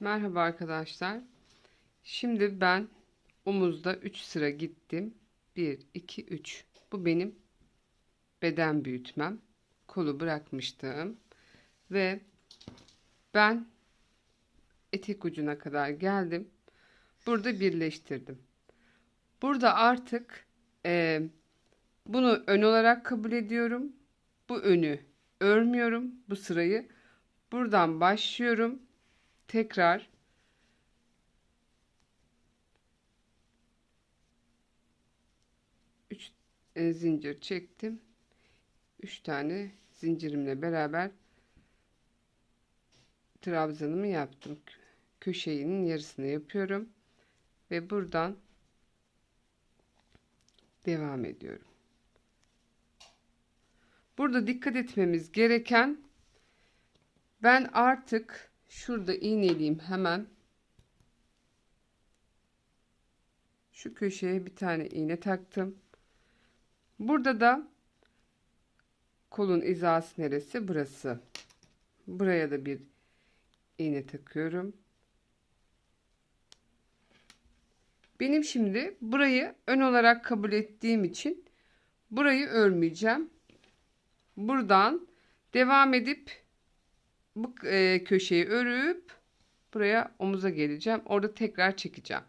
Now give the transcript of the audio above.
Merhaba arkadaşlar. Şimdi ben omuzda 3 sıra gittim. 1, 2, 3. Bu benim beden büyütmem. Kolu bırakmıştım. Ve ben etek ucuna kadar geldim. Burada birleştirdim. Burada artık e, bunu ön olarak kabul ediyorum. Bu önü örmüyorum. Bu sırayı buradan başlıyorum. Tekrar üç e, zincir çektim. Üç tane zincirimle beraber trabzanımı yaptım. Köşeğinin yarısını yapıyorum ve buradan devam ediyorum. Burada dikkat etmemiz gereken ben artık şurada iğneleyeyim hemen. Şu köşeye bir tane iğne taktım. Burada da kolun hizası neresi? Burası. Buraya da bir iğne takıyorum. Benim şimdi burayı ön olarak kabul ettiğim için burayı örmeyeceğim. Buradan devam edip bu köşeyi örüp buraya omuza geleceğim. Orada tekrar çekeceğim.